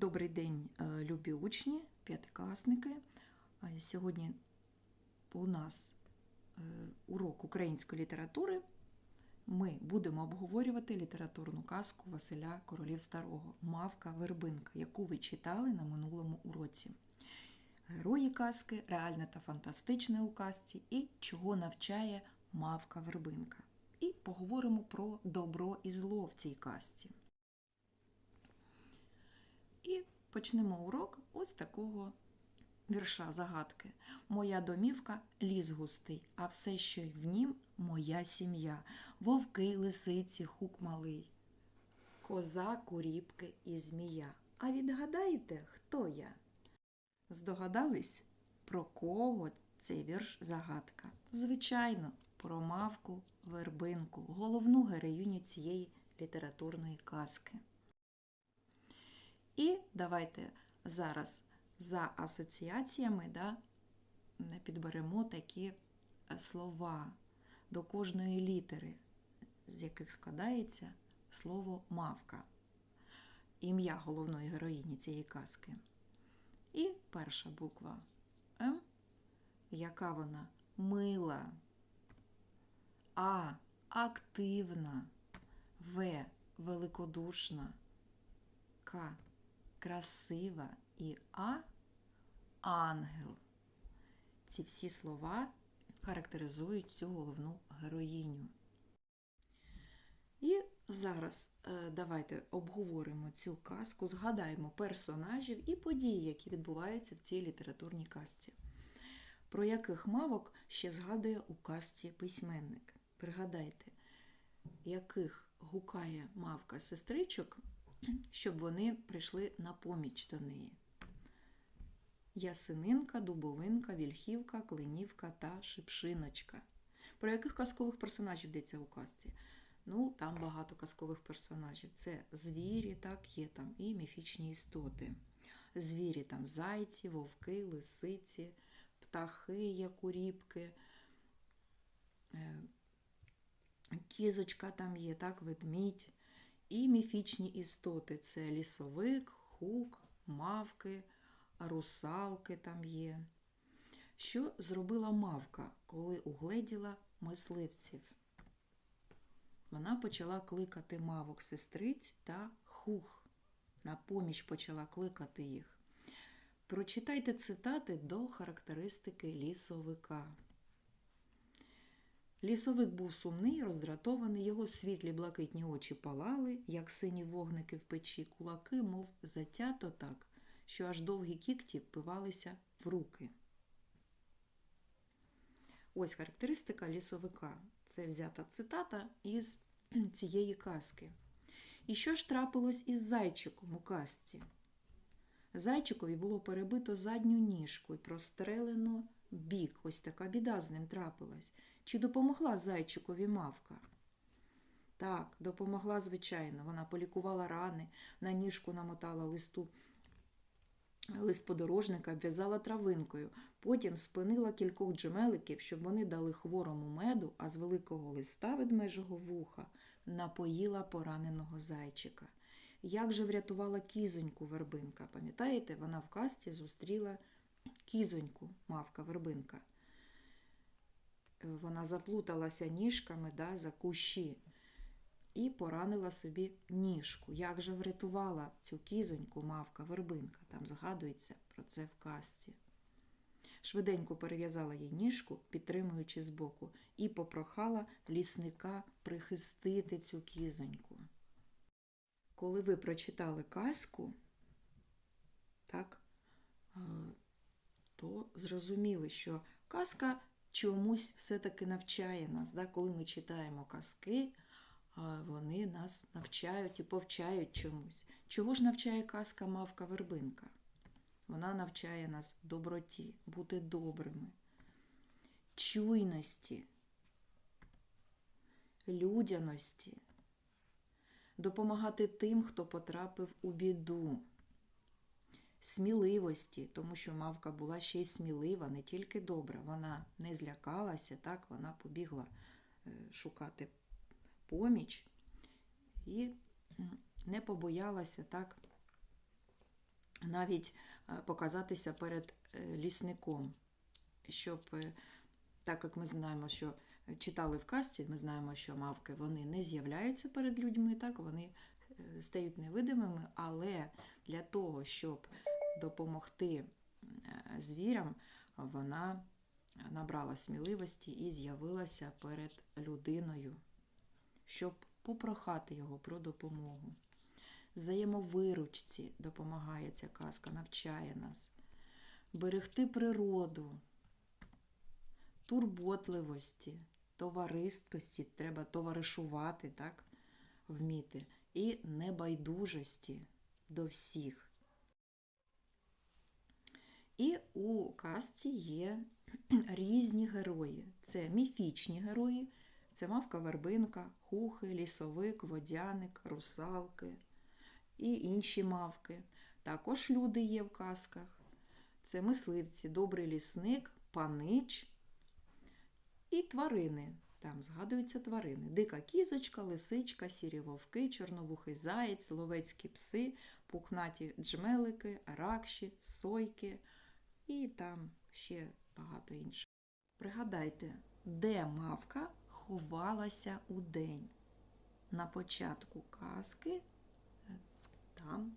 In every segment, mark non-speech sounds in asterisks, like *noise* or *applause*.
Добрий день, е, любі учні, п'ятикласники. Е, Сьогодні у нас е, урок української літератури. Ми будемо обговорювати літературну казку Василя Королів Старого Мавка Вербинка, яку ви читали на минулому уроці. Герої казки, реальне та фантастичне у казці і чого навчає мавка Вербинка. І поговоримо про добро і зло в цій казці. І почнемо урок ось такого вірша загадки. Моя домівка ліс густий, а все, що в нім моя сім'я. Вовки, лисиці, хук малий, коза, куріпки і змія. А відгадаєте, хто я? Здогадались, про кого цей вірш загадка? Звичайно, про мавку вербинку, головну героїню цієї літературної казки. І давайте зараз за асоціаціями да, підберемо такі е, слова до кожної літери, з яких складається слово мавка, ім'я головної героїні цієї казки. І перша буква М, яка вона мила, А активна, В великодушна, К красива і А ангел. Ці всі слова характеризують цю головну героїню. І зараз е, давайте обговоримо цю казку, згадаємо персонажів і події, які відбуваються в цій літературній казці. Про яких мавок ще згадує у казці письменник. Пригадайте, яких гукає мавка сестричок щоб вони прийшли на поміч до неї. Ясининка, дубовинка, вільхівка, клинівка та шипшиночка. Про яких казкових персонажів йдеться у казці? Ну, там багато казкових персонажів. Це звірі, так, є там і міфічні істоти. Звірі там зайці, вовки, лисиці, птахи, є куріпки, е, кізочка там є, так, ведмідь. І міфічні істоти це лісовик, хук, мавки, русалки там є. Що зробила мавка, коли угледіла мисливців? Вона почала кликати мавок сестриць та хух. На поміч почала кликати їх. Прочитайте цитати до характеристики лісовика. Лісовик був сумний, роздратований, його світлі блакитні очі палали, як сині вогники в печі, кулаки, мов затято так, що аж довгі кікті впивалися в руки. Ось характеристика лісовика. Це взята цитата із *clears throat* цієї казки. І що ж трапилось із зайчиком у казці? Зайчикові було перебито задню ніжку і прострелено бік. Ось така біда з ним трапилась. Чи допомогла зайчикові мавка? Так, допомогла, звичайно. Вона полікувала рани, на ніжку намотала листу. Лист подорожника в'язала травинкою, потім спинила кількох джемеликів, щоб вони дали хворому меду, а з великого листа ведмежого вуха напоїла пораненого зайчика. Як же врятувала кізоньку вербинка? Пам'ятаєте, вона в касті зустріла кізоньку, мавка вербинка. Вона заплуталася ніжками да, за кущі і поранила собі ніжку. Як же врятувала цю кізоньку мавка вербинка? Там згадується про це в казці. Швиденько перев'язала їй ніжку, підтримуючи збоку, і попрохала лісника прихистити цю кізоньку. Коли ви прочитали казку, так, то зрозуміли, що казка чомусь все-таки навчає нас. Да? Коли ми читаємо казки, вони нас навчають і повчають чомусь. Чого ж навчає казка Мавка Вербинка? Вона навчає нас доброті, бути добрими, чуйності, людяності, допомагати тим, хто потрапив у біду сміливості, тому що мавка була ще й смілива, не тільки добра. Вона не злякалася, так, вона побігла е, шукати поміч і не побоялася так навіть е, показатися перед е, лісником, щоб, так як ми знаємо, що читали в касті, ми знаємо, що мавки вони не з'являються перед людьми, так вони стають невидимими, але для того, щоб допомогти е, звірям, вона набрала сміливості і з'явилася перед людиною, щоб попрохати його про допомогу. Взаємовиручці допомагає ця казка, навчає нас. Берегти природу, турботливості, товариствості, треба товаришувати, так, вміти, і небайдужості до всіх. І у казці є *clears throat* різні герої. Це міфічні герої, це мавка вербинка, хухи, лісовик, водяник, русалки і інші мавки. Також люди є в казках. Це мисливці, добрий лісник, панич і тварини. Там згадуються тварини: дика кізочка, лисичка, сірі вовки, чорновухий заєць, ловецькі пси, пухнаті джмелики, ракші, сойки і там ще багато інших. Пригадайте, де мавка ховалася у день. На початку казки е, там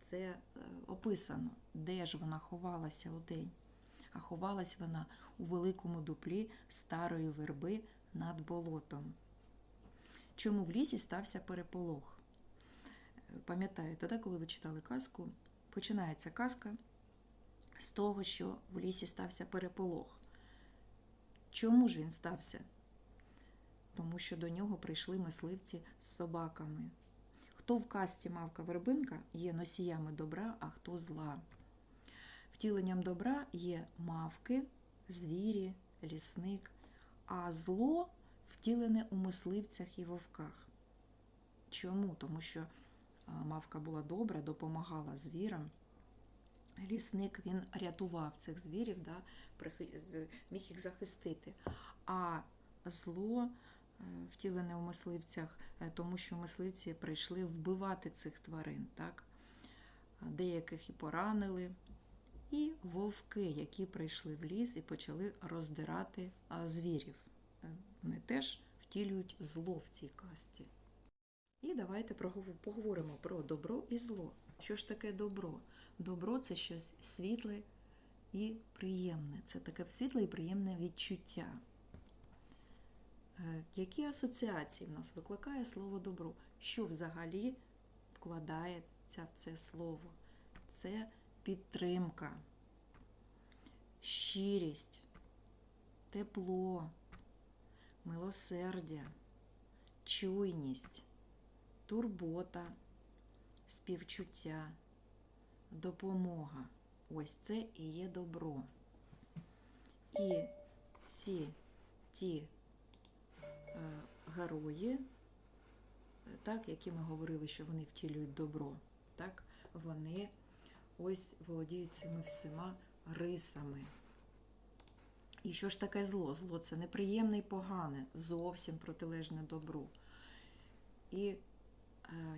це е, описано, де ж вона ховалася у день. А ховалась вона у великому дуплі старої верби над болотом. Чому в лісі стався переполох? Пам'ятаєте, да, коли ви читали казку, починається казка з того, що в лісі стався переполох. Чому ж він стався? Тому що до нього прийшли мисливці з собаками. Хто в казці мавка вербинка є носіями добра, а хто зла. Втіленням добра є мавки, звірі, лісник, а зло втілене у мисливцях і вовках. Чому? Тому що мавка була добра, допомагала звірам. Лісник він рятував цих звірів, да, міг їх захистити. А зло е, втілене у мисливцях, е, тому що мисливці прийшли вбивати цих тварин. Так? Деяких і поранили. І вовки, які прийшли в ліс і почали роздирати звірів. Е, Вони теж втілюють зло в цій казці. І давайте поговоримо про добро і зло. Що ж таке добро? Добро це щось світле і приємне. Це таке світле і приємне відчуття. Е, Які асоціації в нас викликає слово добро? Що взагалі вкладається в це слово? Це підтримка, щирість, тепло, милосердя, чуйність, турбота, співчуття, допомога. Ось це і є добро. І всі ті е, герої, е, так, які ми говорили, що вони втілюють добро, так, вони ось володіють цими всіма рисами. І що ж таке зло? Зло це неприємне і погане, зовсім протилежне добру. І е,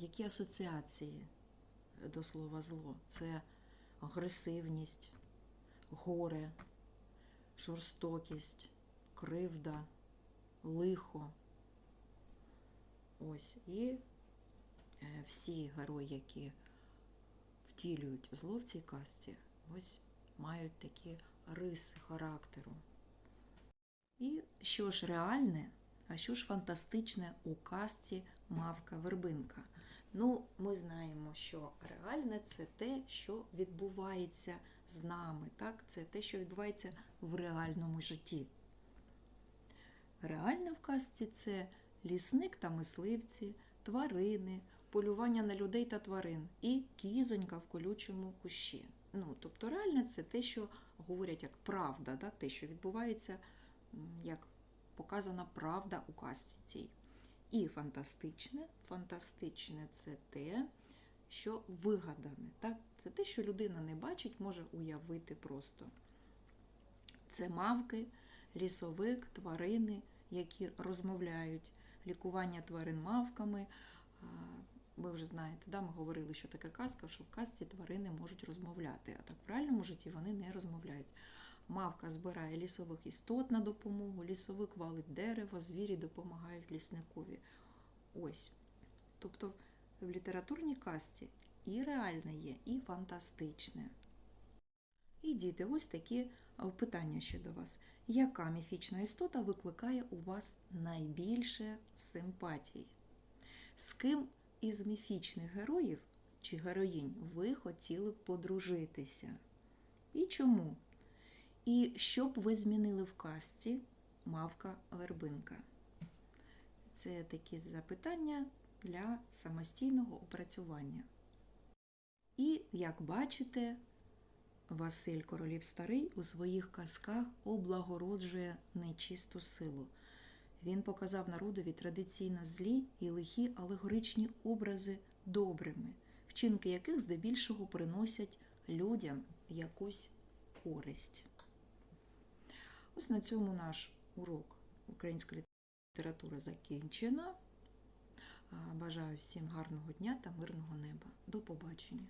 які асоціації до слова зло? Це агресивність, горе, жорстокість, кривда, лихо. Ось. І е, всі герої, які втілюють зло в цій касті, ось мають такі риси характеру. І що ж реальне, а що ж фантастичне у казці Мавка Вербинка? Ну, ми знаємо, що реальне це те, що відбувається з нами, так? Це те, що відбувається в реальному житті. Реальне в казці це лісник та мисливці, тварини, полювання на людей та тварин і кізонька в колючому кущі. Ну, тобто реальне це те, що говорять як правда, да? те, що відбувається, як показана правда у казці цій. І фантастичне. Фантастичне це те, що вигадане. Так? Це те, що людина не бачить, може уявити просто. Це мавки, лісовик, тварини, які розмовляють, лікування тварин мавками, ви вже знаєте, да, ми говорили, що таке казка, що в казці тварини можуть розмовляти, а так в реальному житті вони не розмовляють. Мавка збирає лісових істот на допомогу, лісовик валить дерево, звірі допомагають лісникові. Ось. Тобто в літературній казці і реальне є, і фантастичне. І діти, ось такі питання ще до вас. Яка міфічна істота викликає у вас найбільше симпатій? З ким із міфічних героїв чи героїнь ви хотіли б подружитися? І чому? І що б ви змінили в казці Мавка Вербинка? Це такі запитання для самостійного опрацювання. І, як бачите, Василь Королів Старий у своїх казках облагороджує нечисту силу. Він показав народові традиційно злі і лихі алегоричні образи добрими, вчинки яких здебільшого приносять людям якусь користь. Ось на цьому наш урок української літератури закінчено. Бажаю всім гарного дня та мирного неба. До побачення!